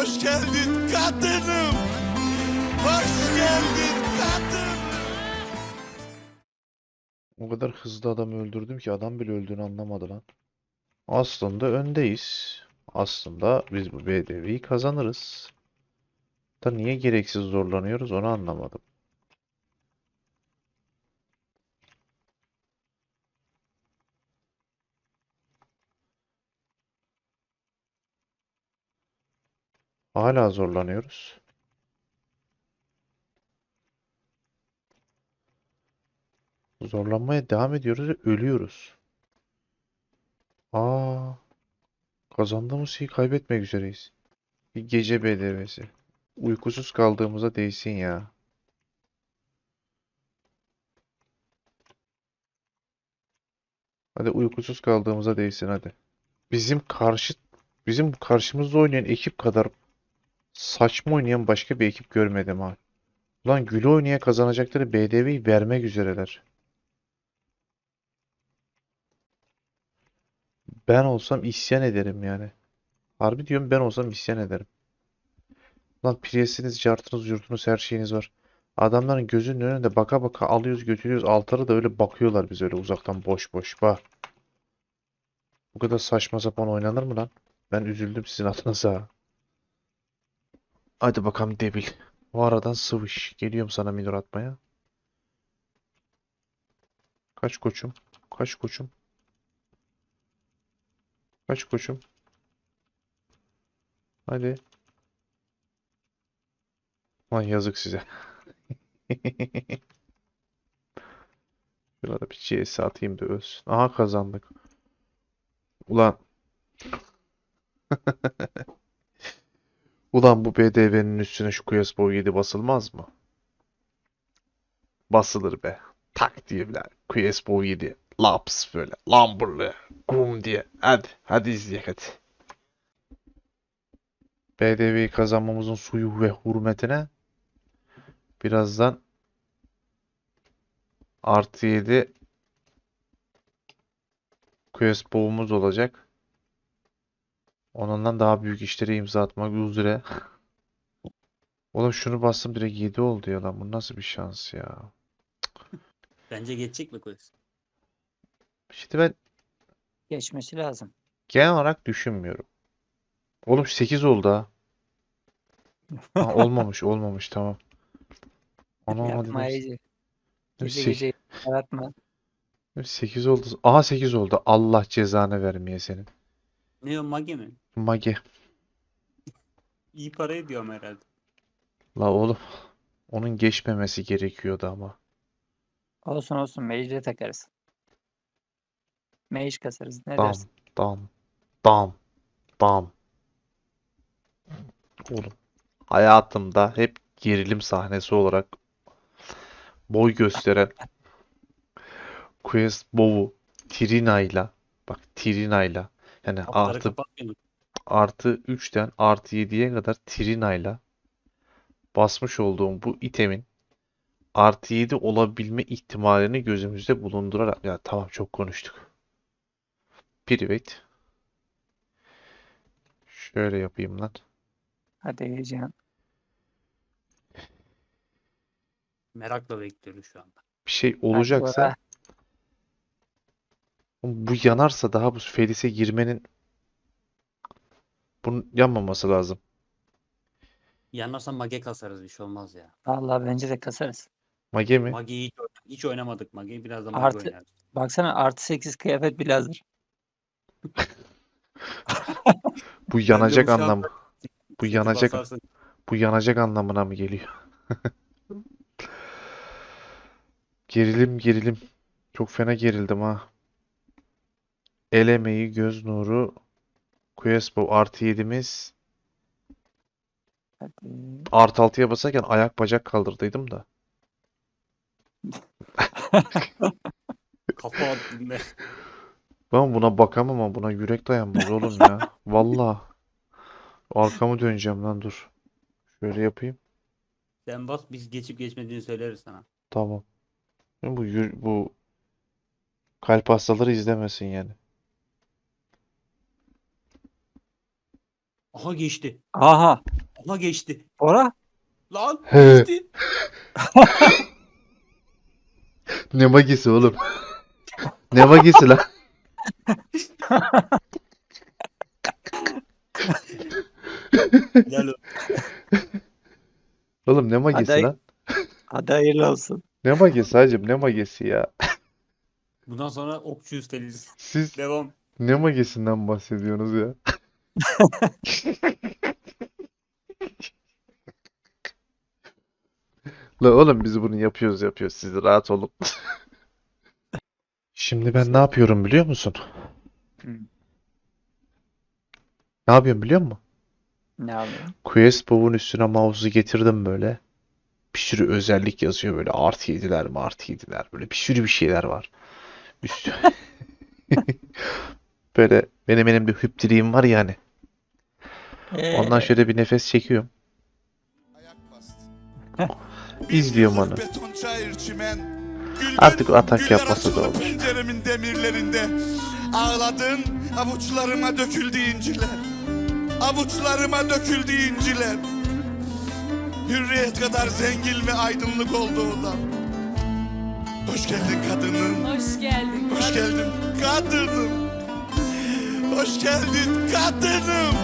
Hoş geldin kadınım. Hoş geldin kadınım. O kadar hızlı adamı öldürdüm ki adam bile öldüğünü anlamadı lan. Aslında öndeyiz. Aslında biz bu BDV'yi kazanırız. Da niye gereksiz zorlanıyoruz onu anlamadım. Hala zorlanıyoruz. Zorlanmaya devam ediyoruz ve ölüyoruz. Aa, kazandığımız şeyi kaybetmek üzereyiz. Bir gece BDV'si. Uykusuz kaldığımıza değsin ya. Hadi uykusuz kaldığımıza değsin hadi. Bizim karşı bizim karşımızda oynayan ekip kadar saçma oynayan başka bir ekip görmedim ha. Ulan güle oynaya kazanacakları BDV'yi vermek üzereler. Ben olsam isyan ederim yani. Harbi diyorum ben olsam isyan ederim. Lan priyesiniz, cartınız, yurtunuz, her şeyiniz var. Adamların gözünün önünde baka baka alıyoruz götürüyoruz. Altarı da öyle bakıyorlar biz öyle uzaktan boş boş. Bak. Bu kadar saçma sapan oynanır mı lan? Ben üzüldüm sizin adınıza. Hadi bakalım Debil. O aradan sıvış. Geliyorum sana minor atmaya. Kaç koçum? Kaç koçum? Kaç koçum? Hadi. Lan yazık size. Şurada bir CS atayım da ölsün. Aha kazandık. Ulan. Ulan bu BDV'nin üstüne şu Kuyasbow 7 basılmaz mı? Basılır be. Tak diye bile. Kuyasbow 7. Laps böyle. Lamburlu. Gum diye. Hadi. Hadi izleyek hadi. BDV'yi kazanmamızın suyu ve hürmetine birazdan artı 7 Kuyasbow'umuz olacak. Onundan daha büyük işlere imza atmak üzere. Oğlum şunu bastım direkt 7 oldu ya lan. Bu nasıl bir şans ya. Bence geçecek mi quiz? İşte ben Geçmesi lazım. genel olarak düşünmüyorum. Oğlum 8 oldu ha. Ha, olmamış olmamış tamam. Ana hadi Yapma lan. iyice. Gece Sek- gece yaratma. 8 oldu. Aha 8 oldu. Allah cezanı vermeye senin. Ne o magi mi? Mage. İyi para ediyorum herhalde. La oğlum. Onun geçmemesi gerekiyordu ama. Olsun olsun mage'e takarız. Mage kasarız. Ne Dam, dersin? dam, dam, dam. Oğlum. Hayatımda hep gerilim sahnesi olarak boy gösteren Quest Bow'u Trina'yla bak Trina'yla yani artı kapatmayalım. artı 3'ten artı 7'ye kadar Trina'yla basmış olduğum bu itemin artı 7 olabilme ihtimalini gözümüzde bulundurarak ya tamam çok konuştuk. Private. Şöyle yapayım lan. Hadi heyecan. Merakla bekliyoruz şu anda. Bir şey olacaksa Bora. Bu yanarsa daha bu Felis'e girmenin bunun yanmaması lazım. Yanarsa mage kasarız bir şey olmaz ya. Vallahi bence de kasarız. Mage mi? Mage'yi hiç, hiç oynamadık Mage'yi biraz da mage Artı- oynarız. Baksana artı 8 kıyafet bile hazır. Bu yanacak bu şu an anlamı. Bu yanacak basarsın. bu yanacak anlamına mı geliyor? Gerilim gerilim. Çok fena gerildim ha. El emeği, göz nuru, Questbow artı 7'miz. Hadi. Artı 6'ya basarken ayak bacak kaldırdıydım da. Kafa attım be. Ben buna bakamam ama buna yürek dayanmaz oğlum ya. Vallahi. Arkamı döneceğim lan dur. Şöyle yapayım. Sen bas biz geçip geçmediğini söyleriz sana. Tamam. Bu yür- bu kalp hastaları izlemesin yani. Aha geçti. Aha. Aha geçti. Bora. Lan He. geçti. Ne magisi oğlum? Ne magisi lan? Gel o- Oğlum ne magisi Aday- lan? Hadi hayırlı olsun. Ne magisi hacım ne magisi ya? Bundan sonra okçu üsteliyiz. Siz Devam. ne magisinden bahsediyorsunuz ya? La oğlum biz bunu yapıyoruz yapıyoruz. Siz rahat olun. Şimdi ben ne yapıyorum biliyor musun? Hı. Ne yapıyorum biliyor musun? Ne yapayım? Quest Bow'un üstüne mouse'u getirdim böyle. Bir sürü özellik yazıyor böyle. Artı yediler mi artı yediler. Böyle bir sürü bir şeyler var. Üstü... Böyle benim elimde hüptiriğim var yani. Ondan Ee, şöyle bir nefes çekiyorum. İzliyorum Bir onu. Artık atak yapması da olur. Penceremin demirlerinde. Ağladın avuçlarıma döküldü inciler. Avuçlarıma döküldü inciler. Hürriyet kadar zengin ve aydınlık oldu odam. Hoş geldin kadınım. Hoş geldin. Hoş geldin kadınım. Hoş geldin kadınım.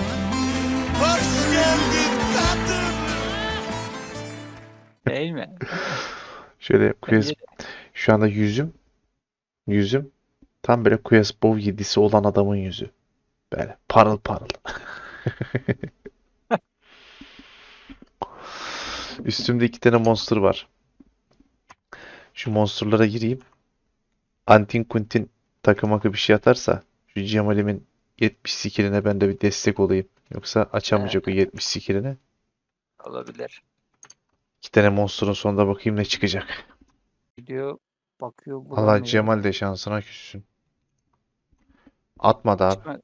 Hoş geldin kadınım. Değil mi? Şöyle Bence şu anda yüzüm yüzüm tam böyle Quest Bow yedisi olan adamın yüzü. Böyle parıl parıl. Üstümde iki tane monster var. Şu monsterlara gireyim. Antin Kuntin takım akı bir şey atarsa şu Cemal'imin 70 skilline ben de bir destek olayım. Yoksa açamayacak o 70 skillini. olabilir. İki tane monster'ın sonunda bakayım ne çıkacak. Gidiyor bakıyor Allah bulamıyor. Cemal de şansına küssün. Atmadı abi. Çıkma-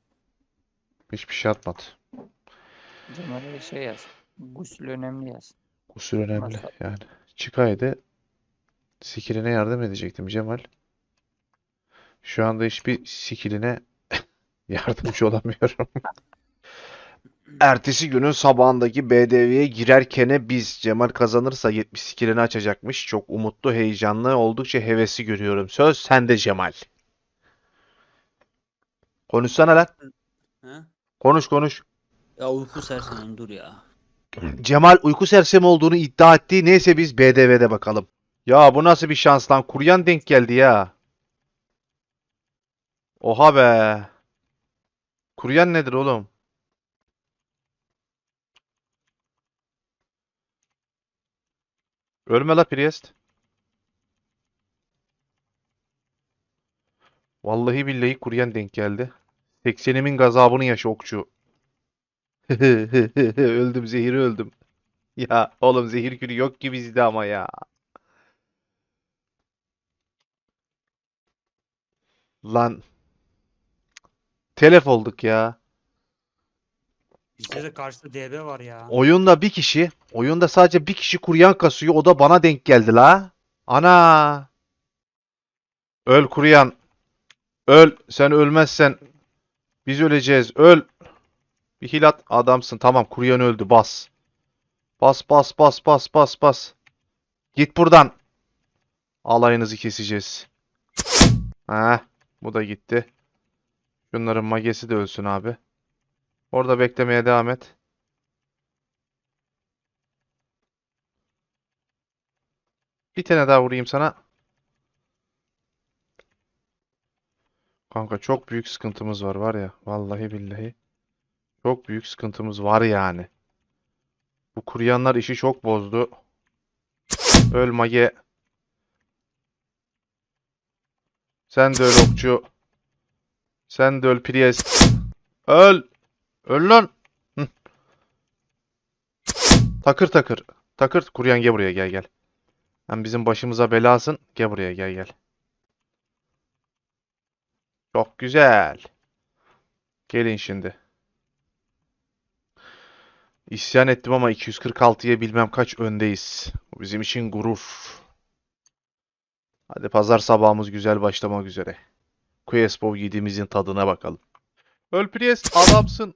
Hiçbir şey atmadı. Cemal'e şey yaz. Gusül önemli yaz. Usul önemli Masa. yani. Çıkaydı skilline yardım edecektim Cemal. Şu anda hiçbir skilline yardımcı olamıyorum. Ertesi günün sabahındaki BDV'ye girerkene biz Cemal kazanırsa 70 skillini açacakmış. Çok umutlu, heyecanlı, oldukça hevesli görüyorum. Söz sende Cemal. Konuşsana lan. Ha? Konuş konuş. Ya uyku sersenin dur ya. Cemal uyku sersemi olduğunu iddia etti. Neyse biz BDV'de bakalım. Ya bu nasıl bir şans lan? Kuryan denk geldi ya. Oha be. Kuryan nedir oğlum? Ölme la Priest. Vallahi billahi kuryan denk geldi. 80'imin gazabını yaşa okçu. Öldüm zehiri öldüm. Ya oğlum zehir külü yok ki bizde ama ya. Lan. Telef olduk ya. Bizde de karşıda DB var ya. Oyunda bir kişi, oyunda sadece bir kişi kuryan kasıyor. O da bana denk geldi la. Ana. Öl kuryan. Öl. Sen ölmezsen biz öleceğiz. Öl. Bir hil at. Adamsın. Tamam kuryan öldü. Bas. Bas bas bas bas bas bas. Git buradan. Alayınızı keseceğiz. Heh. Bu da gitti. Şunların magesi de ölsün abi. Orada beklemeye devam et. Bir tane daha vurayım sana. Kanka çok büyük sıkıntımız var var ya. Vallahi billahi. Çok büyük sıkıntımız var yani. Bu kuruyanlar işi çok bozdu. Öl mage. Sen de öl okçu. Sen de öl priest. Öl. Öl lan. Hı. Takır takır. Takır. Kuryan gel buraya gel gel. Hem bizim başımıza belasın. Gel buraya gel gel. Çok güzel. Gelin şimdi. İsyan ettim ama 246'ya bilmem kaç öndeyiz. Bu bizim için gurur. Hadi pazar sabahımız güzel başlamak üzere. Quest Bow yediğimizin tadına bakalım. Öl Priest adamsın.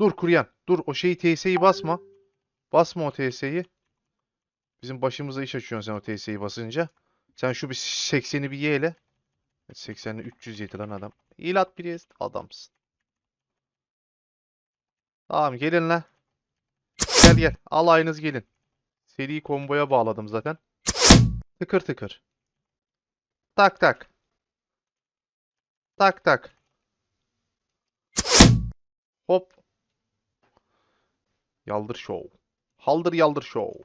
Dur kuryan. Dur o şeyi TS'yi basma. Basma o TS'yi. Bizim başımıza iş açıyorsun sen o TS'yi basınca. Sen şu bir 80'i bir ye hele. 80'i 300 yedi lan adam. İlat bir adamsın. Tamam gelin lan. Gel gel. Alayınız gelin. Seri komboya bağladım zaten. Tıkır tıkır. Tak tak. Tak tak. Hop. Yaldır show. Haldır yaldır show.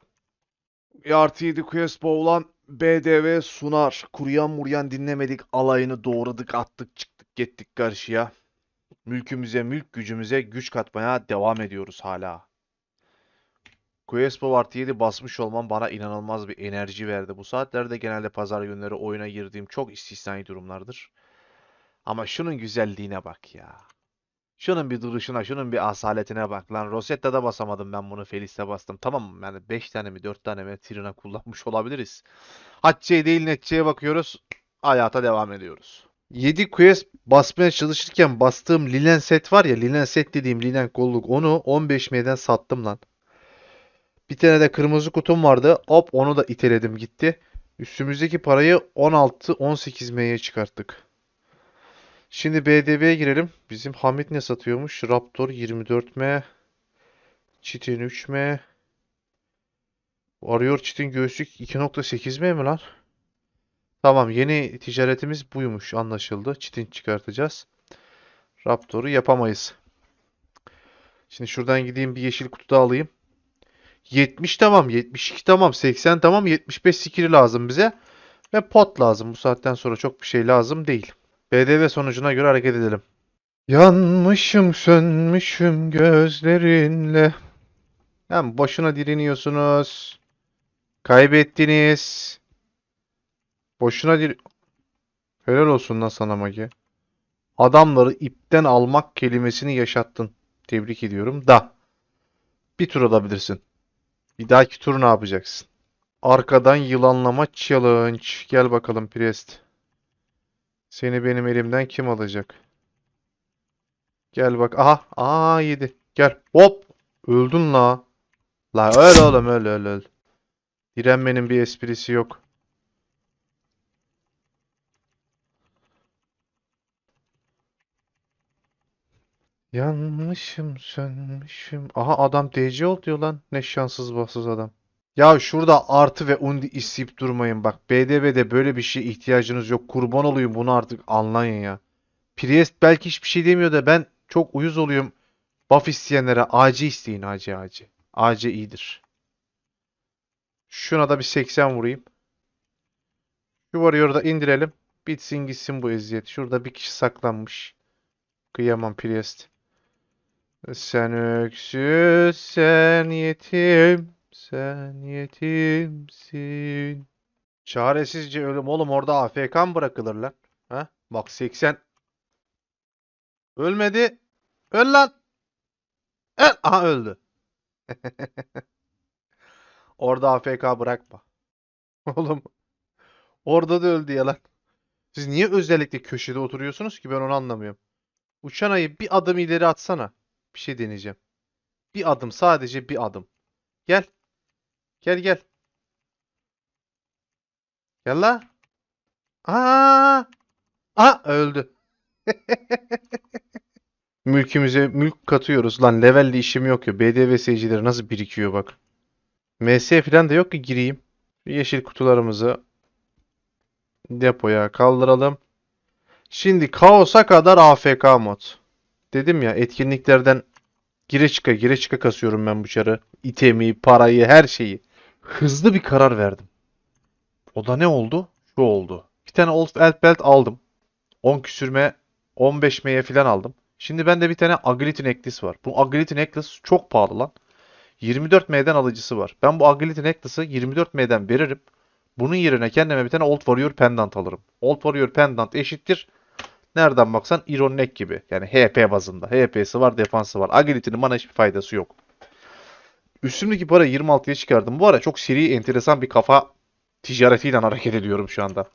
Artı 7 Quest olan BDV sunar. Kuruyan muryan dinlemedik. Alayını doğradık attık çıktık gittik karşıya. Mülkümüze mülk gücümüze güç katmaya devam ediyoruz hala. Quest artı 7 basmış olmam bana inanılmaz bir enerji verdi. Bu saatlerde genelde pazar günleri oyuna girdiğim çok istisnai durumlardır. Ama şunun güzelliğine bak ya. Şunun bir duruşuna, şunun bir asaletine bak lan. Rosetta'da basamadım ben bunu. Felis'te bastım. Tamam yani 5 tane mi 4 tane mi Trina kullanmış olabiliriz. Hatice'ye değil netçeye bakıyoruz. Hayata devam ediyoruz. 7 quest basmaya çalışırken bastığım linen set var ya linen set dediğim linen kolluk onu 15 M'den sattım lan. Bir tane de kırmızı kutum vardı. Hop onu da iteledim gitti. Üstümüzdeki parayı 16-18 M'ye çıkarttık. Şimdi BDV'ye girelim. Bizim Hamit ne satıyormuş? Raptor 24M. Çitin 3M. Arıyor Çitin göğüslük 2.8M mi lan? Tamam yeni ticaretimiz buymuş anlaşıldı. Çitin çıkartacağız. Raptor'u yapamayız. Şimdi şuradan gideyim bir yeşil kutu da alayım. 70 tamam, 72 tamam, 80 tamam, 75 skill'i lazım bize. Ve pot lazım. Bu saatten sonra çok bir şey lazım değil. BDV sonucuna göre hareket edelim. Yanmışım sönmüşüm gözlerinle. Hem boşuna direniyorsunuz. Kaybettiniz. Boşuna dir... Helal olsun lan sana Magi. Adamları ipten almak kelimesini yaşattın. Tebrik ediyorum da. Bir tur alabilirsin. Bir dahaki tur ne yapacaksın? Arkadan yılanlama challenge. Gel bakalım Priest. Seni benim elimden kim alacak? Gel bak. Aha. Aa yedi. Gel. Hop. Öldün la. La öl oğlum öl öl öl. Direnmenin bir esprisi yok. Yanmışım sönmüşüm. Aha adam DC ol diyor lan. Ne şanssız bahtsız adam. Ya şurada artı ve undi isteyip durmayın bak. BDV'de böyle bir şeye ihtiyacınız yok. Kurban olayım bunu artık anlayın ya. Priest belki hiçbir şey demiyor da ben çok uyuz oluyorum. Buff isteyenlere AC isteyin AC AC. AC iyidir. Şuna da bir 80 vurayım. Şu varıyor da indirelim. Bitsin gitsin bu eziyet. Şurada bir kişi saklanmış. Kıyamam Priest. Sen öksüz, sen yetim, sen yetimsin. Çaresizce ölüm oğlum orada AFK mı bırakılır lan? Ha? Bak 80. Ölmedi. Öl lan. Öl. Aha öldü. Orada AFK bırakma. Oğlum. Orada da öldü ya lan. Siz niye özellikle köşede oturuyorsunuz ki ben onu anlamıyorum. Uçan ayı bir adım ileri atsana. Bir şey deneyeceğim. Bir adım sadece bir adım. Gel. Gel gel. Gel la. Aa! Aa öldü. Mülkümüze mülk katıyoruz. Lan levelle işim yok ya. BDV seyircileri nasıl birikiyor bak. MS falan da yok ki gireyim. Yeşil kutularımızı depoya kaldıralım. Şimdi kaosa kadar AFK mod. Dedim ya etkinliklerden gire çıka gire çıka kasıyorum ben bu çarı. İtemi, parayı, her şeyi. Hızlı bir karar verdim. O da ne oldu? Şu oldu. Bir tane Old Elf Belt aldım. 10 küsürme 15 M'ye falan aldım. Şimdi bende bir tane Agility Necklace var. Bu Agility Necklace çok pahalı lan. 24 M'den alıcısı var. Ben bu Agility Necklace'ı 24 M'den veririm. Bunun yerine kendime bir tane Old Warrior Pendant alırım. Old Warrior Pendant eşittir. Nereden baksan Iron Neck gibi. Yani HP bazında. HP'si var, defansı var. Agility'nin bana hiçbir faydası yok. Üstümdeki para 26'ya çıkardım. Bu ara çok seri, enteresan bir kafa ticaretiyle hareket ediyorum şu anda.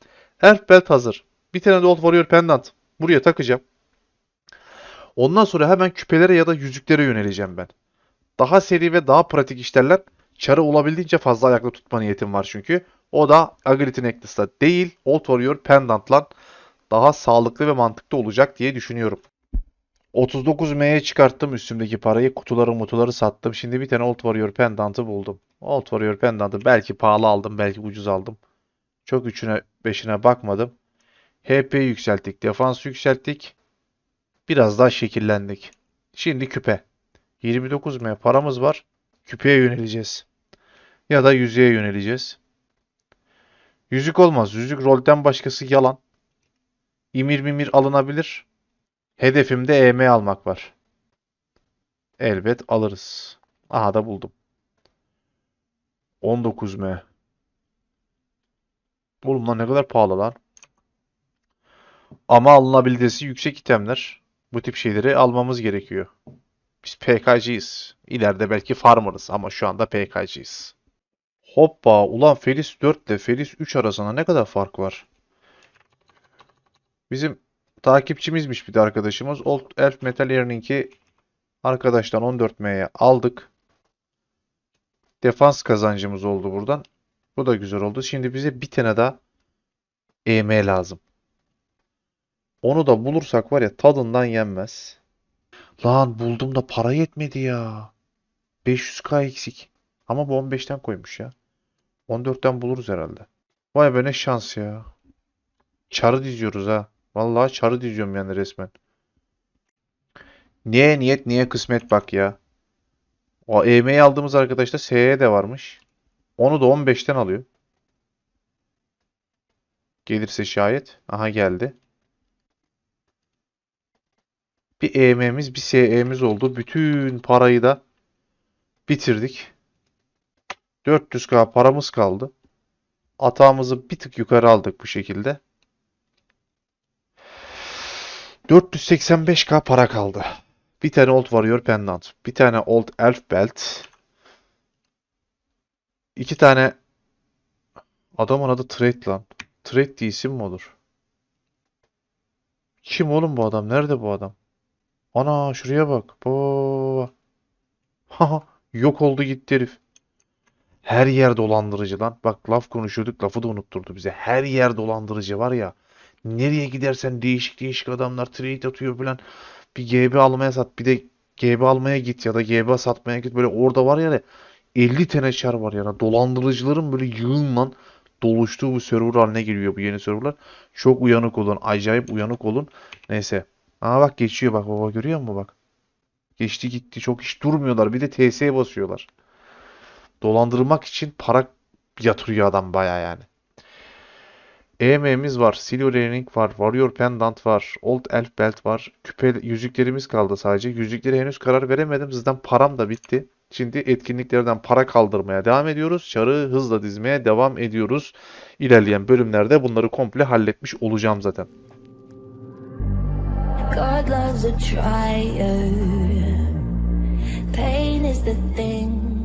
Elf Belt hazır. Bir tane de Old Warrior Pendant. Buraya takacağım. Ondan sonra hemen küpelere ya da yüzüklere yöneleceğim ben. Daha seri ve daha pratik işlerler. Çarı olabildiğince fazla ayakta tutma niyetim var çünkü. O da Agility Necklace'la değil, Old Warrior Pendant'la daha sağlıklı ve mantıklı olacak diye düşünüyorum. 39M'ye çıkarttım üstümdeki parayı. Kutuları mutuları sattım. Şimdi bir tane Old Warrior Pendant'ı buldum. Old Warrior Pendant'ı belki pahalı aldım, belki ucuz aldım. Çok üçüne beşine bakmadım. HP yükselttik, defans yükselttik. Biraz daha şekillendik. Şimdi küpe. 29M paramız var. Küpeye yöneleceğiz. Ya da yüzüğe yöneleceğiz. Yüzük olmaz. Yüzük rolden başkası yalan. İmir mimir alınabilir. Hedefimde EM almak var. Elbet alırız. Aha da buldum. 19M. Oğlum lan ne kadar pahalı lan. Ama alınabilitesi yüksek itemler. Bu tip şeyleri almamız gerekiyor. Biz PK'cıyız. İleride belki farmerız ama şu anda PK'cıyız. Hoppa ulan Felis 4 ile Felis 3 arasında ne kadar fark var? Bizim takipçimizmiş bir de arkadaşımız. Old Elf Metal Earning'i arkadaştan 14M'ye aldık. Defans kazancımız oldu buradan. Bu da güzel oldu. Şimdi bize bir tane daha EM lazım. Onu da bulursak var ya tadından yenmez. Lan buldum da para yetmedi ya. 500k eksik. Ama bu 15'ten koymuş ya. 14'ten buluruz herhalde. Vay be ne şans ya. Çarı diziyoruz ha. Vallahi çarı diziyorum yani resmen. Niye niyet niye kısmet bak ya. O EM'yi aldığımız arkadaşta SE de varmış. Onu da 15'ten alıyor. Gelirse şayet. Aha geldi. Bir EM'miz bir SE'miz oldu. Bütün parayı da bitirdik. 400k paramız kaldı. Atağımızı bir tık yukarı aldık bu şekilde. 485k para kaldı. Bir tane Old Warrior Pendant. Bir tane Old Elf Belt. İki tane adamın adı Trade lan. Trade diye isim mi olur? Kim oğlum bu adam? Nerede bu adam? Ana şuraya bak. Baba. Haha yok oldu gitti herif. Her yer dolandırıcı lan. Bak laf konuşuyorduk lafı da unutturdu bize. Her yer dolandırıcı var ya. Nereye gidersen değişik değişik adamlar trade atıyor falan. Bir GB almaya sat bir de GB almaya git ya da GB satmaya git. Böyle orada var ya 50 tane var yani. Dolandırıcıların böyle yığınla doluştuğu bu server haline geliyor bu yeni serverlar. Çok uyanık olun. Acayip uyanık olun. Neyse. Aa bak geçiyor bak baba görüyor musun bak. Geçti gitti çok hiç durmuyorlar. Bir de TS'ye basıyorlar. Dolandırmak için para yatırıyor adam baya yani. EM'miz var. Silver Earring var. Warrior Pendant var. Old Elf Belt var. Küpe yüzüklerimiz kaldı sadece. Yüzüklere henüz karar veremedim. Zaten param da bitti. Şimdi etkinliklerden para kaldırmaya devam ediyoruz. Çarı hızla dizmeye devam ediyoruz. İlerleyen bölümlerde bunları komple halletmiş olacağım zaten. God loves a trier. Pain is the thing